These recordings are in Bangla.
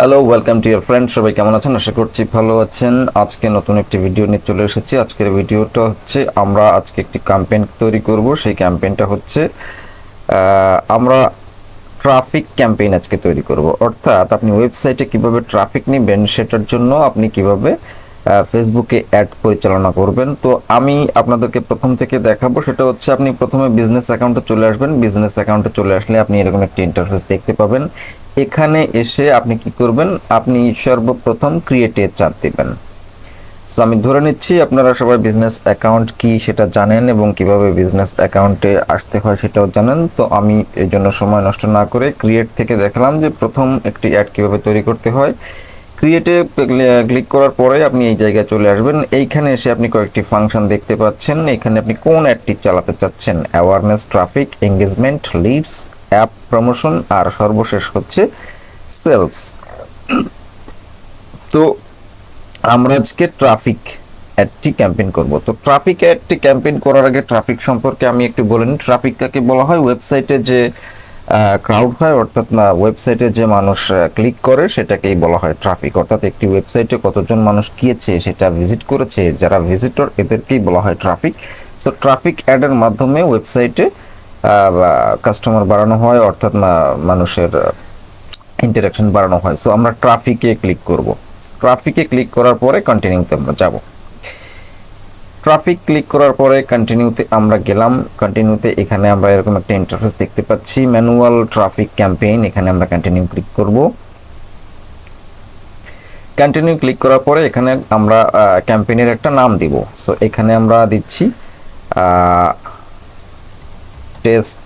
Hello welcome to year friend সবাই কেমন আছেন? আশা করছি ভালো আছেন। আজকে নতুন একটি ভিডিও নিয়ে চলে এসেছি। আজকের ভিডিওটা হচ্ছে, আমরা আজকে একটি ক্যাম্পেইন তৈরি করব। সেই ক্যাম্পেইনটা হচ্ছে আমরা ট্রাফিক ক্যাম্পেইন আজকে তৈরি করব। অর্থাৎ আপনি ওয়েবসাইটে কীভাবে ট্রাফিক নেবেন, সেটার জন্য আপনি কীভাবে ফেসবুকে অ্যাড পরিচালনা করবেন। তো আমি আপনাদেরকে প্রথম থেকে দেখাবো, সেটা হচ্ছে আপনি প্রথমে বিজনেস অ্যাকাউন্টে চলে আসবেন। বিজনেস অ্যাকাউন্টে চলে আসলে আপনি এরকম একটি ইন্টারফেস দেখতে পাবেন। এখানে এসে আপনি কি করবেন? আপনি সর্বপ্রথম ক্রিয়েটে চাপ দেবেন। সো আমি ধরে নিচ্ছি আপনারা সবাই বিজনেস অ্যাকাউন্ট কি সেটা জানেন এবং কীভাবে বিজনেস অ্যাকাউন্টে আসতে হয় সেটাও জানেন। তো আমি এই জন্য সময় নষ্ট না করে ক্রিয়েট থেকে দেখালাম যে প্রথম একটি অ্যাড কীভাবে তৈরি করতে হয়। ক্রিয়েটে ক্লিক করার পরে আপনি এই জায়গায় চলে আসবেন। এইখানে এসে আপনি কয়েকটি ফাংশন দেখতে পাচ্ছেন। এখানে আপনি কোন অ্যাডটি চালাতে চাচ্ছেন? Awareness traffic engagement leads app promotion আর সর্বশেষ হচ্ছে সেলস তো আমরা আজকে ট্রাফিক অ্যাডটি ক্যাম্পেইন করব। তো ট্রাফিক অ্যাডটি ক্যাম্পেইন করার আগে ট্রাফিক সম্পর্কে আমি একটু বলে নিই। ট্রাফিক কাকে বলা হয়? ওয়েবসাইটে যে ক্রাউড হয় অর্থাৎ ওয়েবসাইটে যে মানুষ ক্লিক করে, সেটাকেই বলা হয় ট্রাফিক অর্থাৎ একটি ওয়েবসাইটে কতজন মানুষ গিয়েছে, সেটা ভিজিট করেছে, যারা ভিজিটর এদেরকেই বলা হয় ট্রাফিক সো ট্রাফিক অ্যাডের মাধ্যমে ওয়েবসাইটে কাস্টমার বাড়ানো হয়, অর্থাৎ মানুষের ইন্টারাকশন বাড়ানো হয়। সো আমরা ট্রাফিকে ক্লিক করব। ট্রাফিকে ক্লিক করার পরে কন্টিনিউতে আমরা যাব। ট্রাফিক ক্লিক করার পরে কন্টিনিউতে আমরা গেলাম। কন্টিনিউতে এখানে আমরা এরকম একটা ইন্টারফেস দেখতে পাচ্ছি। ম্যানুয়াল ট্রাফিক ক্যাম্পেইন এখানে আমরা কন্টিনিউ ক্লিক করব। কন্টিনিউ ক্লিক করার পরে এখানে আমরা ক্যাম্পেইনের একটা নাম দিব। সো এখানে আমরা দিচ্ছি টেস্ট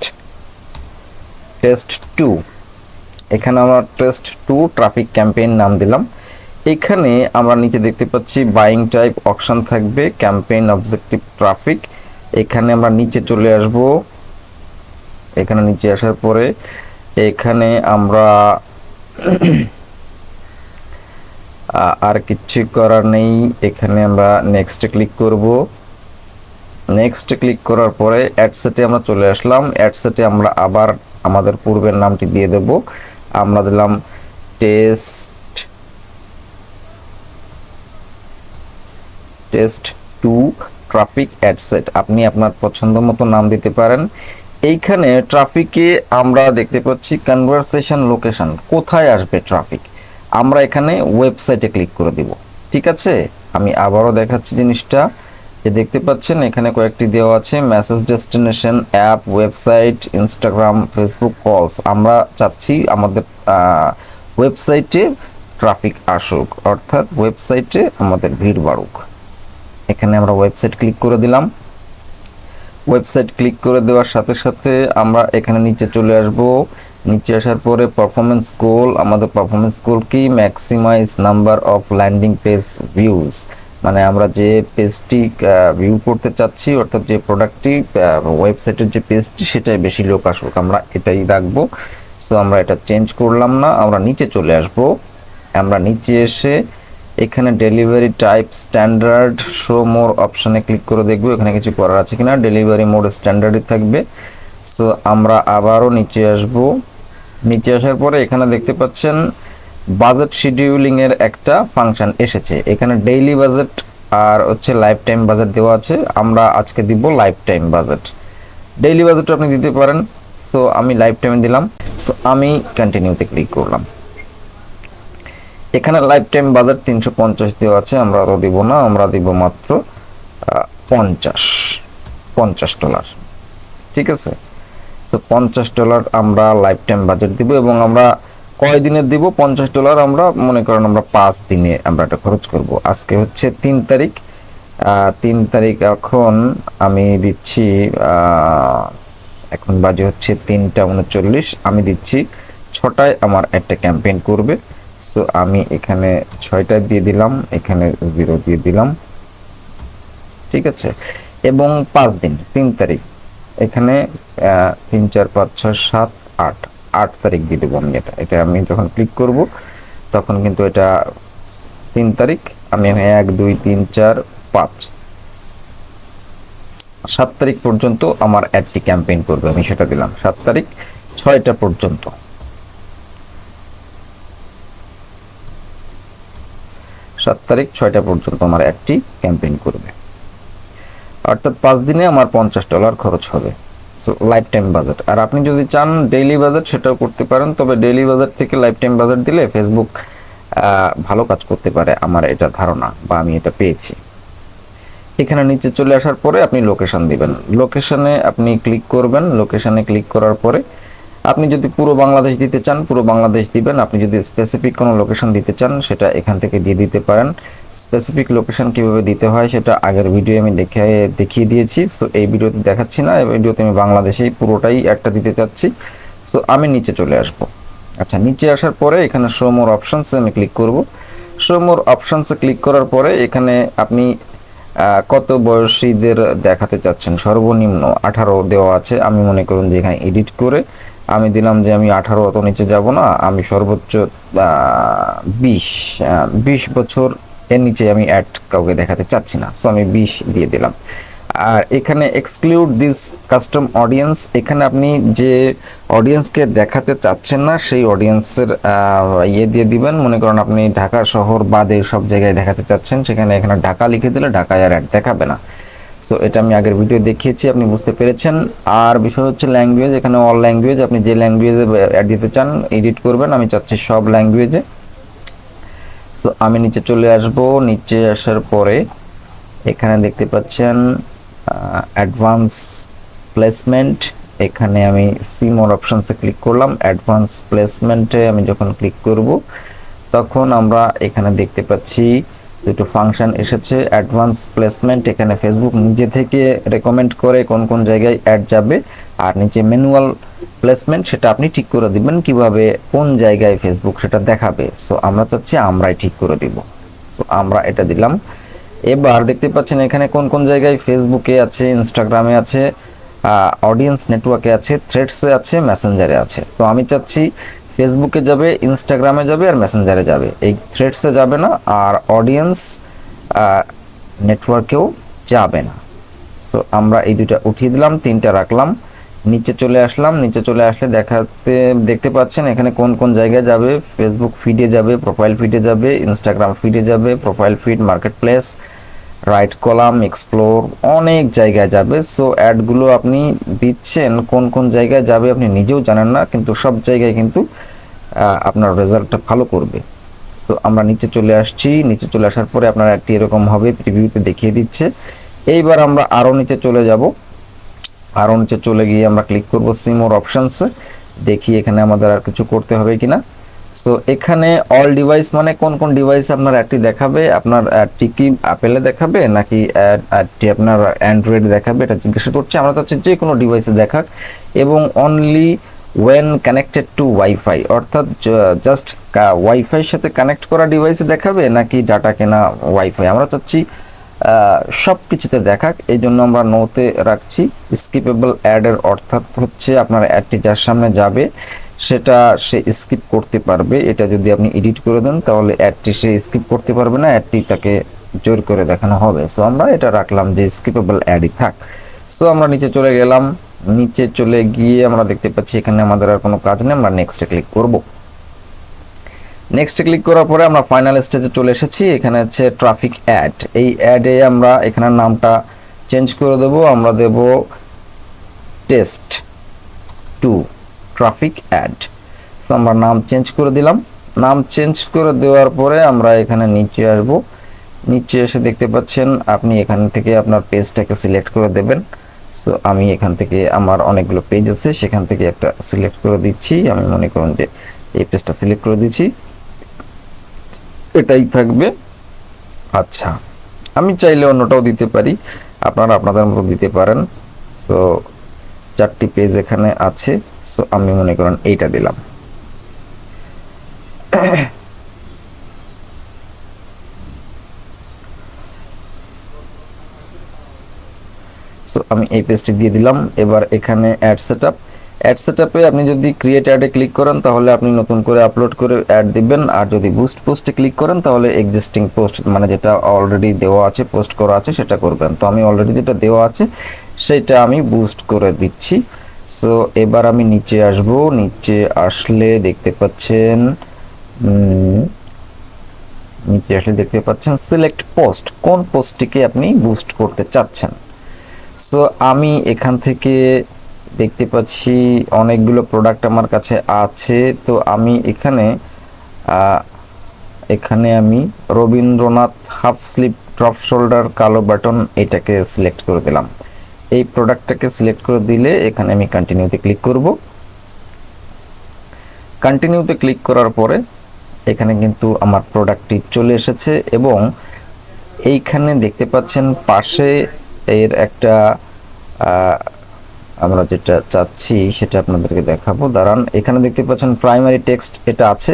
টেস্ট টু এখানে আমরা টেস্ট টু ট্রাফিক ক্যাম্পেইন নাম দিলাম। এখানে আমরা নিচে দেখতে পাচ্ছি বাইং টাইপ অপশন থাকবে ক্যাম্পেইন অবজেক্টিভ ট্রাফিক এখানে আমরা নিচে চলে আসব। এখানে নিচে আসার পরে এখানে আমরা আর কিচ্ছু করার নেই। এখানে আমরা নেক্সট ক্লিক করব। নেক্সট ক্লিক করার পরে অ্যাড সেটে আমরা চলে আসলাম। অ্যাড সেটে আমরা আবার আমাদের পূর্বের নামটি দিয়ে দেব। আমরা দিলাম test test two traffic ad set আপনি আপনার পছন্দ মতো নাম দিতে পারেন। এইখানে ট্রাফিকে আমরা দেখতে পাচ্ছি কনভারসেশন লোকেশন কোথায় আসবে ট্রাফিক আমরা এখানে ওয়েবসাইটে ক্লিক করে দিব। ঠিক আছে? আমি আবারও দেখাচ্ছি জিনিসটা। যে দেখতে পাচ্ছেন, এখানে কয়েকটি দেওয়া আছে। Message destination app website Instagram Facebook calls আমরা চাচ্ছি আমাদের ওয়েবসাইটে ট্রাফিক আসুক। অর্থাৎ ওয়েবসাইটে আমাদের ভিড় বাড়ুক। এখানে আমরা ওয়েবসাইট ক্লিক করে দিলাম। ওয়েবসাইট ক্লিক করে দেওয়ার সাথে সাথে আমরা এখানে নিচে চলে আসব। নিচে আসার পরে পারফরমেন্স গোল আমাদের পারফরমেন্স গোল কি? Maximise number of landing page views মানে আমরা যে পেজটি ভিউ করতে চাচ্ছি, অর্থাৎ যে প্রোডাক্টটি ওয়েবসাইটের যে পেজটি সেটাই বেশি লোক আসুক। আমরা এটাই রাখব। সো আমরা এটা চেঞ্জ করলাম না, আমরা নিচে চলে আসব। আমরা নিচে এসে এখানে delivery type standard show more অপশানে ক্লিক করে দেখব এখানে কিছু করার আছে কিনা। ডেলিভারি মোড স্ট্যান্ডার্ডই থাকবে। সো আমরা আবারও নিচে আসব। নিচে আসার পরে এখানে দেখতে পাচ্ছেন বাজেট শিডিউলিংয়ের একটা ফাংশন এসেছে। এখানে ডেইলি বাজেট আর হচ্ছে লাইফ টাইম বাজেট দেওয়া আছে। আমরা আজকে দিব life time budget daily budget আপনি দিতে পারেন। সো আমি লাইফ টাইমে দিলাম। সো আমি কন্টিনিউতে ক্লিক করলাম। এখানে লাইফ টাইম বাজেট তিনশো পঞ্চাশ দেওয়া আছে, আমরা আরও দিব না, আমরা দিব মাত্র পঞ্চাশ পঞ্চাশ ডলার ঠিক আছে? সো পঞ্চাশ ডলার আমরা লাইফ টাইম বাজেট দিব এবং আমরা কয় দিনের দিব? পঞ্চাশ ডলার আমরা, মনে করেন আমরা পাঁচ দিনে আমরা এটা খরচ করব। আজকে হচ্ছে তিন তারিখ তিন তারিখ এখন আমি দিচ্ছি এখন বাজে হচ্ছে তিনটা উনচল্লিশ, আমি দিচ্ছি ছটায় আমার একটা ক্যাম্পেইন করবে। সো আমি এখানে ছয়টায় দিয়ে দিলাম, এখানে জিরো দিয়ে দিলাম। ঠিক আছে? এবং পাঁচ দিন, তিন তারিখ। এখানে তিন, চার, পাঁচ, ছয়, সাত, আট আট তারিখ দিয়ে দেবো আমি এটা। এটা আমি যখন ক্লিক করব, তখন কিন্তু এটা তিন তারিখ। আমি এক, দুই, তিন, চার, পাঁচ। সাত তারিখ পর্যন্ত আমার অ্যাডটি ক্যাম্পেইন করবে, আমি সেটা দিলাম। সাত তারিখ, ছয়টা পর্যন্ত। সাত তারিখ ছয়টা পর্যন্ত আমার অ্যাডটি ক্যাম্পেইন করবে। অর্থাৎ পাঁচ দিনে আমার পঞ্চাশ ডলার খরচ হবে। সো লাইফ টাইম বাজেট আর আপনি যদি চান ডেইলি বাজেট সেটাও করতে পারেন। তবে ডেইলি বাজেট থেকে লাইফ টাইম বাজেট দিলে ফেসবুক ভালো কাজ করতে পারে আমার এটা ধারণা বা আমি এটা পেয়েছি। এখানে নিচে চলে আসার পরে আপনি লোকেশন দিবেন। লোকেশনে আপনি ক্লিক করবেন। লোকেশনে ক্লিক করার পরে আপনি যদি পুরো বাংলাদেশ দিতে চান, পুরো বাংলাদেশ দিবেন। আপনি যদি স্পেসিফিক কোনো লোকেশন দিতে চান, সেটা এখান থেকে দিয়ে দিতে পারেন। স্পেসিফিক লোকেশন কীভাবে দিতে হয়, সেটা আগের ভিডিও আমি দেখে, দেখিয়ে দিয়েছি। সো এই ভিডিওতে দেখাচ্ছি না, এই ভিডিওতে আমি বাংলাদেশেই পুরোটাই একটা দিতে চাচ্ছি। সো আমি নিচে চলে আসব। আচ্ছা নিচে আসার পরে এখানে শো মোর অপশনসে আমি ক্লিক করব। শো মোর অপশনসে ক্লিক করার পরে এখানে আপনি কত বয়সীদের দেখাতে চাচ্ছেন? সর্বনিম্ন আঠারো দেওয়া আছে। আমি মনে করুন যে এখানে এডিট করে আমি দিলাম যে আমি আঠারো, অত নিচে যাব না, আমি সর্বোচ্চ বিশ বিশ বছর এর নিচে আমি অ্যাড কাউকে দেখাতে চাচ্ছি না। সো আমি বিশ দিয়ে দিলাম। আর এখানে এক্সক্লুড দিস কাস্টম অডিয়েন্স এখানে আপনি যে অডিয়েন্সকে দেখাতে চাচ্ছেন না, সেই অডিয়েন্সের ইয়ে দিয়ে দিবেন। মনে করেন আপনি ঢাকা শহর বাদে সব জায়গায় দেখাতে চাচ্ছেন, সেখানে এখানে ঢাকা লিখে দিলে ঢাকায় আর অ্যাড দেখাবে না। সো এটা আমি আগের ভিডিও দেখিয়েছি, আপনি বুঝতে পেরেছেন। আর বিষয় হচ্ছে ল্যাঙ্গুয়েজ এখানে অল ল্যাঙ্গুয়েজ আপনি যে ল্যাঙ্গুয়েজে অ্যাড দিতে চান এডিট করবেন, আমি চাচ্ছি সব ল্যাঙ্গুয়েজে সো আমি নিচে চলে আসব, নিচে আসার পরে এখানে দেখতে পাচ্ছেন অ্যাডভান্স প্লেসমেন্ট এখানে আমি সি অপশানসে ক্লিক করলাম। অ্যাডভান্স প্লেসমেন্টে আমি যখন ক্লিক করব, তখন আমরা এখানে দেখতে পাচ্ছি দুটো ফাংশন এসেছে অ্যাডভান্স প্লেসমেন্ট এখানে ফেসবুক নিজে থেকে রেকমেন্ড করে কোন কোন জায়গায় অ্যাড যাবে, আর নিচে ম্যানুয়াল প্লেসমেন্ট সেটা আপনি ঠিক করে দিবেন কীভাবে কোন জায়গায় ফেসবুক সেটা দেখাবে। সো আমরা চাচ্ছি আমরাই ঠিক করে দিব। সো আমরা এটা দিলাম। এবার দেখতে পাচ্ছেন এখানে কোন কোন জায়গায় ফেসবুকে আছে ইনস্টাগ্রামে আছে অডিয়েন্স নেটওয়ার্কে আছে থ্রেডসে আছে মেসেঞ্জারে আছে। তো আমি চাচ্ছি ফেসবুকে যাবে ইনস্টাগ্রামে যাবে আর মেসেঞ্জারে যাবে। এই থ্রেডসে যাবে না আর অডিয়েন্স নেটওয়ার্কেও যাবে না। সো আমরা এই দুটা উঠিয়ে দিলাম, তিনটা রাখলাম। নিচে চলে আসলাম, নিচে চলে আসলে দেখাতে, দেখতে পাচ্ছেন এখানে কোন কোন জায়গায় যাবে। ফেসবুক ফিডে যাবে প্রোফাইল ফিডে যাবে ইনস্টাগ্রাম ফিডে যাবে profile feed marketplace right column explore অনেক জায়গায় যাবে। সো অ্যাডগুলো আপনি দিচ্ছেন, কোন কোন জায়গায় যাবে আপনি নিজেও জানেন না, কিন্তু সব জায়গায় কিন্তু আপনার রেজাল্টটা ভালো করবে। সো আমরা নিচে চলে আসছি। নিচে চলে আসার পরে আপনার একটি এরকম হবে প্রিভিউতে দেখিয়ে দিচ্ছে। এইবার আমরা আরও নিচে চলে যাব। আরও নিচে চলে গিয়ে আমরা ক্লিক করব সিমোর অপশনস দেখি এখানে আমাদের আর কিছু করতে হবে কিনা। সো এখানে অল ডিভাইস মানে কোন কোন ডিভাইস আপনার অ্যাডটি দেখাবে? আপনার অ্যাডটি কি অ্যাপেলে দেখাবে, নাকি অ্যাডটি আপনার অ্যান্ড্রয়েড দেখাবে? এটা জিজ্ঞাসা করছে। আমরা চাচ্ছি যে কোনো ডিভাইসে দেখাক। এবং only when connected to wifi অর্থাৎ জাস্ট ওয়াইফাইয়ের সাথে কানেক্ট করা ডিভাইসে দেখাবে, নাকি ডাটা কেনা ওয়াইফাই আমরা চাচ্ছি সব কিছুতে দেখাক। এই জন্য আমরা নোতে রাখছি। স্কিপেবল অ্যাডের অর্থাৎ হচ্ছে আপনার অ্যাডটি যার সামনে যাবে। সেটা সে স্কিপ করতে পারবে। এটা যদি আপনি এডিট করে দেন, তাহলে অ্যাডটি সে স্কিপ করতে পারবে না অ্যাডটি তাকে জোর করে দেখানো হবে। সো আমরা এটা রাখলাম যে স্কিপেবল অ্যাডই থাক। সো আমরা নিচে চলে গেলাম। নিচে চলে গিয়ে আমরা দেখতে পাচ্ছি এখানে আমাদের আর কোনো কাজ নেই। আমরা নেক্সটে ক্লিক করব। নেক্সট ক্লিক করার পরে আমরা ফাইনাল স্টেজে চলে এসেছি। এখানে হচ্ছে ট্রাফিক অ্যাড এই অ্যাডে আমরা এখানে নামটা চেঞ্জ করে দেব। আমরা দেব test to traffic ad so আমরা নাম চেঞ্জ করে দিলাম। নাম চেঞ্জ করে দেওয়ার পরে আমরা এখানে নিচে আসব। নিচে এসে দেখতে পাচ্ছেন আপনি এখান থেকে আপনার পেজটাকে সিলেক্ট করে দেবেন। সো আমি এখান থেকে আমার অনেকগুলো পেজ আছে, সেখান থেকে একটা সিলেক্ট করে দিচ্ছি। আমি মনে করুন যে এই পেজটা সিলেক্ট করে দিচ্ছি। এটাই থাকবে। আচ্ছা আমি চাইলে অন্যটাও দিতে পারি। আপনারা আপনাদের মতো দিতে পারেন। সো চারটি পেজ এখানে আছে সো আমি মনে করেন এইটা দিলাম। সো আমি এই পেজটি দিয়ে দিলাম, এবার এখানে অ্যাড সেটআপ অ্যাড সেটআপে আপনি যদি ক্রিয়েট অ্যাডে ক্লিক করেন, তাহলে আপনি নতুন করে আপলোড করে অ্যাড দিবেন। আর যদি বুস্ট পোস্টে ক্লিক করেন, তাহলে এক্সিস্টিং পোস্ট মানে যেটা অলরেডি দেওয়া আছে পোস্ট করা আছে, সেটা করবেন। তো আমি অলরেডি যেটা দেওয়া আছে, সেটা আমি বুস্ট করে দিচ্ছি। সো এবার আমি নিচে আসব। নিচে আসলে দেখতে পাচ্ছেন নিচে আসলে দেখতে পাচ্ছেন সিলেক্ট পোস্ট কোন পোস্টটিকে আপনি বুস্ট করতে চাচ্ছেন। সো আমি এখান থেকে দেখতে পাচ্ছি অনেকগুলো প্রোডাক্ট আমার কাছে আছে। তো আমি এখানে এখানে আমি Rabindranath half sleeve drop shoulder কালো বাটন এটাকে সিলেক্ট করে দিলাম। এই প্রোডাক্টটাকে সিলেক্ট করে দিলে এখানে আমি কন্টিনিউতে ক্লিক করব। কন্টিনিউতে ক্লিক করার পরে এখানে কিন্তু আমার প্রোডাক্টটি চলে এসেছে এবং এইখানে দেখতে পাচ্ছেন পাশে এর একটা আমরা যেটা চাচ্ছি সেটা আপনাদেরকে দেখাবো। দাঁড়ান, এখানে দেখতে পাচ্ছেন প্রাইমারি টেক্সট এটা আছে।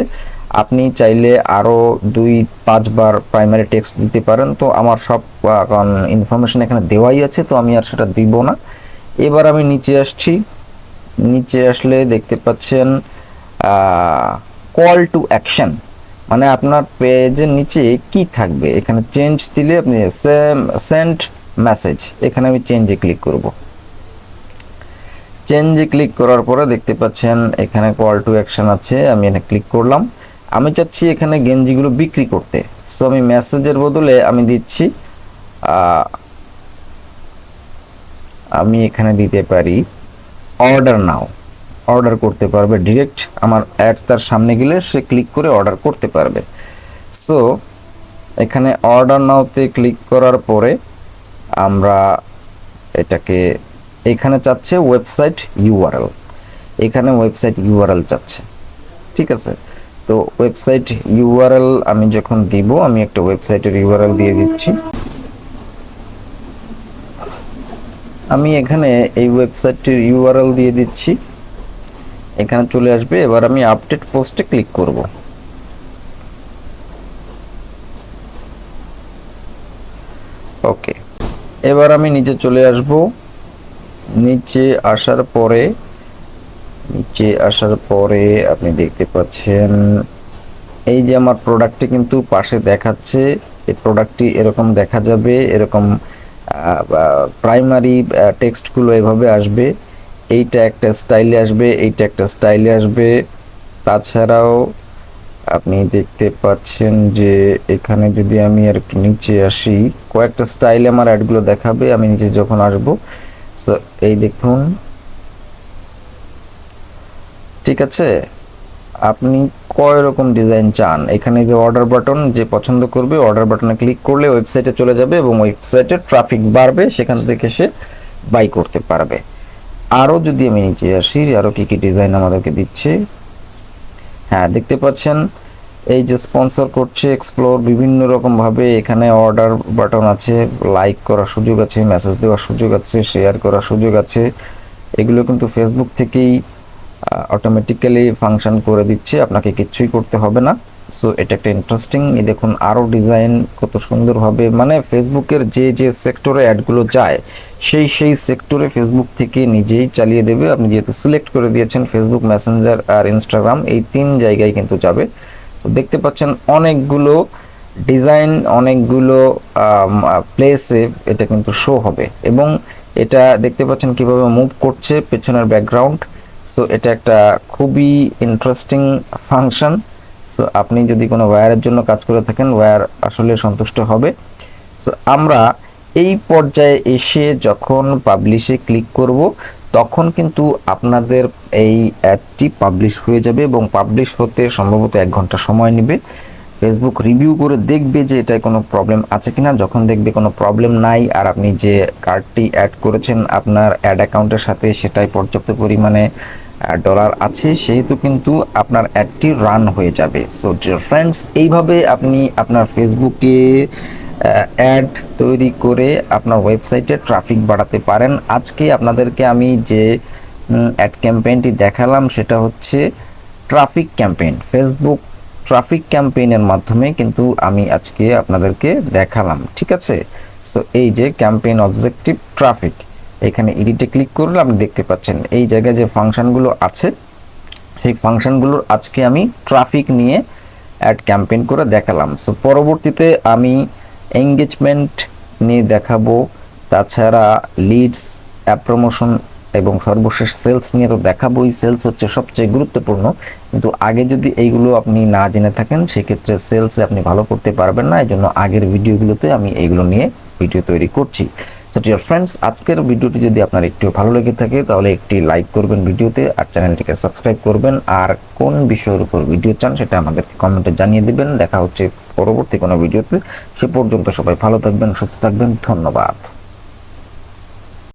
আপনি চাইলে আরও দুই, পাঁচবার প্রাইমারি টেক্সট দিতে পারেন। তো আমার সব ইনফরমেশন এখানে দেওয়াই আছে, তো আমি আর সেটা দিব না। এবার আমি নিচে আসছি। নিচে আসলে দেখতে পাচ্ছেন কল টু অ্যাকশন মানে আপনার পেজের নিচে কি থাকবে? এখানে চেঞ্জ দিলে আপনি সেম সেন্ট মেসেজ এখানে আমি চেঞ্জে ক্লিক করব। চেঞ্জে ক্লিক করার পরে দেখতে পাচ্ছেন এখানে কল টু অ্যাকশন আছে, আমি এখানে ক্লিক করলাম। আমি চাচ্ছি এখানে গেঞ্জিগুলো বিক্রি করতে। সো আমি মেসেজের বদলে আমি দিচ্ছি আমি এখানে দিতে পারি অর্ডার নাও অর্ডার করতে পারবে ডিরেক্ট আমার অ্যাড তার সামনে গেলে সে ক্লিক করে অর্ডার করতে পারবে। সো এখানে অর্ডার নাওতে ক্লিক করার পরে আমরা এটাকে এখানে চাচ্ছে ওয়েবসাইট ইউআরএল এখানে ওয়েবসাইট ইউআরএল চাচ্ছে। ঠিক আছে? তো ওয়েবসাইট ইউআরএল আমি যখন দিব, আমি একটা ওয়েবসাইটের ইউআরএল দিয়ে দিচ্ছি। আমি এখানে এই ওয়েবসাইটটির ইউআরএল দিয়ে দিচ্ছি। এখানে চলে আসবে। এবার আমি আপডেট পোস্টে ক্লিক করব। ওকে এবার আমি নিচে চলে আসব। নিচে আসার পরে, নিচে আসার পরে আপনি দেখতে পাচ্ছেন, এই যে আমার প্রোডাক্টটি কিন্তু পাশে দেখাচ্ছে, এই প্রোডাক্টটি এরকম দেখা যাবে, এরকম প্রাইমারি টেক্সটগুলো এভাবে আসবে, এইটা একটা স্টাইলে আসবে, এইটা একটা স্টাইলে আসবে। তাছাড়াও আপনি দেখতে পাচ্ছেন যে এখানে যদি আমি আর একটু নিচে আসি, কয়েকটা স্টাইলে আমার অ্যাডগুলো দেখাবে, আমি নিচে যখন আসব সো এই দেখুন। ঠিক আছে? আপনি কয় রকম ডিজাইন চান? এখানে যে অর্ডার বাটন যে পছন্দ করবে অর্ডার বাটনে ক্লিক করলে ওয়েবসাইটে চলে যাবে এবং ওয়েবসাইটে ট্রাফিক বাড়বে, সেখান থেকে সে বাই করতে পারবে। আরও যদি আমি নিচে আসি আরও কী কী ডিজাইন আমাদেরকে দিচ্ছে? হ্যাঁ দেখতে পাচ্ছেন। এই যে স্পন্সর করছে এক্সপ্লোর বিভিন্ন রকম ভাবে এখানে অর্ডার বাটন আছে লাইক করার সুযোগ আছে মেসেজ দেওয়ার সুযোগ আছে শেয়ার করার সুযোগ আছে। এগুলো কিন্তু ফেসবুক থেকেই অটোমেটিক্যালি ফাংশন করে দিচ্ছে, আপনাকে কিচ্ছুই করতে হবে না। সো এটা একটা ইন্টারেস্টিং এই দেখুন আরও ডিজাইন কত সুন্দরভাবে মানে ফেসবুকের যে যে সেক্টরে অ্যাডগুলো যায়, সেই সেই সেক্টরে ফেসবুক থেকে নিজেই চালিয়ে দেবে। আপনি যেহেতু সিলেক্ট করে দিয়েছেন ফেসবুক মেসেঞ্জার আর ইনস্টাগ্রাম এই তিন জায়গায় কিন্তু যাবে। তো দেখতে পাচ্ছেন অনেকগুলো ডিজাইন, অনেকগুলো প্লেসে এটা কিন্তু শো হবে। এবং এটা দেখতে পাচ্ছেন কীভাবে মুভ করছে পেছনের ব্যাকগ্রাউন্ড সো এটা একটা খুবই ইন্টারেস্টিং ফাংশন সো আপনি যদি কোনো ওয়্যারের জন্য কাজ করে থাকেন ওয়্যার আসলে সন্তুষ্ট হবে। সো আমরা এই পর্যায়ে এসে যখন পাবলিশে ক্লিক করব তখন কিন্তু আপনাদের এই অ্যাডটি পাবলিশ হয়ে যাবে এবং পাবলিশ হতে সম্ভবত এক ঘণ্টা সময় নেবে। ফেসবুক রিভিউ করে দেখবে যে এটায় কোনো প্রবলেম আছে কিনা। যখন দেখবে কোনো প্রবলেম নাই আর আপনি যে কার্ডটি অ্যাড করেছেন, আপনার অ্যাড অ্যাকাউন্টের সাথে সেটাই পর্যাপ্ত পরিমাণে ডলার আছে, সেহেতু কিন্তু আপনার অ্যাডটি রান হয়ে যাবে। সো ডিয়ার ফ্রেন্ডস এইভাবে আপনি আপনার ফেসবুকে অ্যাড তৈরি করে আপনার ওয়েবসাইটে ট্রাফিক বাড়াতে পারেন। আজকে আপনাদেরকে আমি যে অ্যাড ক্যাম্পেইনটি দেখালাম সেটা হচ্ছে ট্রাফিক ক্যাম্পেইন ফেসবুক ট্রাফিক ক্যাম্পেইনের মাধ্যমে কিন্তু আমি আজকে আপনাদেরকে দেখালাম, ঠিক আছে? সো এই যে ক্যাম্পেইন অবজেক্টিভ ট্রাফিক এখানে এডিটে ক্লিক করলে আপনি দেখতে পাচ্ছেন। এই জায়গায় যে ফাংশনগুলো আছে, সেই ফাংশনগুলোর আজকে আমি ট্রাফিক নিয়ে অ্যাড ক্যাম্পেইন করে দেখালাম। সো পরবর্তীতে আমি এঙ্গেজমেন্ট নিয়ে দেখাবো। তাছাড়া লিডস প্রমোশন এবং সর্বশেষ সেলস নিয়ে তো দেখাবোই। সেলস হচ্ছে সবচেয়ে গুরুত্বপূর্ণ। কিন্তু আগে যদি এইগুলো আপনি না জেনে থাকেন, সেক্ষেত্রে সেলসে আপনি ভালো করতে পারবেন না। এই জন্য আগের ভিডিওগুলোতে আমি এইগুলো নিয়ে ভিডিও তৈরি করছি। সো ফ্রেন্ডস আজকের ভিডিওটি যদি আপনার একটু ভালো লেগে থাকে, তাহলে একটি লাইক করবেন ভিডিওতে আর চ্যানেলটিকে সাবস্ক্রাইব করবেন। আর কোন বিষয়ের উপর ভিডিও চান, সেটা আমাদেরকে কমেন্টে জানিয়ে দিবেন। দেখা হচ্ছে পরবর্তী কোনো ভিডিওতে সে পর্যন্ত সবাই ভালো থাকবেন সুস্থ থাকবেন ধন্যবাদ।